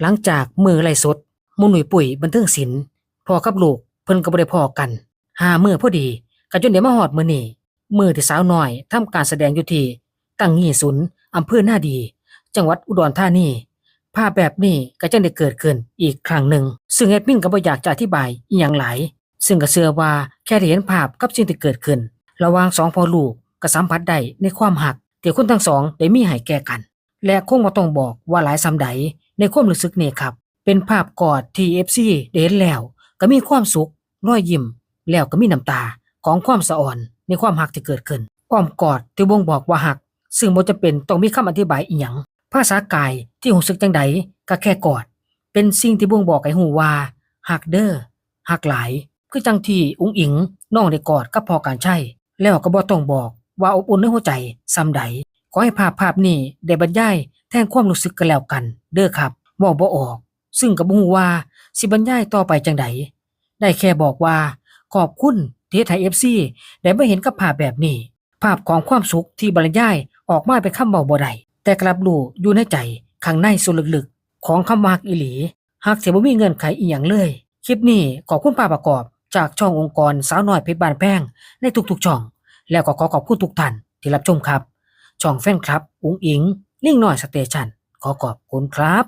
หลังจากมือไล่สดมุนหนุ่ยปุ๋ยบันเทิงศิลป์พ่อกับลูกเพิ่นก็บ่ได้พอกันหามือพอดีก็จนได้มาฮอดมือนี้มื้อที่สาวน้อยทำการแสดงอยู่ที่ตั้งยี่ศูนย์อำเภอหน้าดี จังหวัดอุดรธานีภาพแบบนี้ก็จังได้เกิดขึ้นอีกครั้งหนึ่ง ซึ่งแอดมินก็บ่อยากจะอธิบายอีหยังหลาย ซึ่งก็เชื่อว่าแค่เห็นภาพกับสิ่งที่เกิดขึ้น ระหว่างสองพ่อลูกก็สัมผัสได้ในความหักที่คนทั้งสองได้มีให้แก่กัน และคงบ่ต้องบอกว่าหลายซำใด ในความรู้สึกนี้ครับ เป็นภาพกอดที่ FC ได้เห็นแล้ว ก็มีความสุขรอยยิ้มแล้วก็มีน้ำตาของความสะอ่อนในความหักที่เกิดขึ้นอ้อมกอดที่บ่งบอกว่าหัก ซึ่งบ่จำเป็นต้องมีคำอธิบายอีหยังภาษากายที่รู้สึกจังใดก็แค่กอด เป็นสิ่งที่บ่งบอกให้ฮู้ว่าหักเด้อหักหลาย คือจังที่อุ้งอิงน้องได้กอดกับพอการใช้แล้วก็บ่ต้องบอกว่าอบอุ่นในหัวใจซ้ำใด ขอให้ภาพภาพนี้ได้บรรยายแทนความรู้สึกกันแล้วกัน เด้อครับเว้าบ่ออก ซึ่งก็บ่ฮู้ว่าสิบรรยายต่อไปจังใดได้แค่บอกว่าขอบคุณที่ไทย FC ได้มาเห็นกับภาพแบบนี้ ภาพของความสุขที่บรรยายออกมาเป็นคำเว้าบ่ได้แต่กลับรู้อยู่ในใจข้างในส่วนลึกๆ ของคำว่าฮักอีหลีฮักที่บ่มีเงื่อนไขอีหยังเลย คลิปนี้ขอบคุณภาพประกอบจากช่ององค์กรสาวน้อยเพชรบานแพงในทุกๆช่อง แล้วก็ขอขอบคุณทุกท่านที่รับชมครับ ช่องแฟนคลับ อุงอิง ลิงน้อยสเตชันขอขอบคุณครับ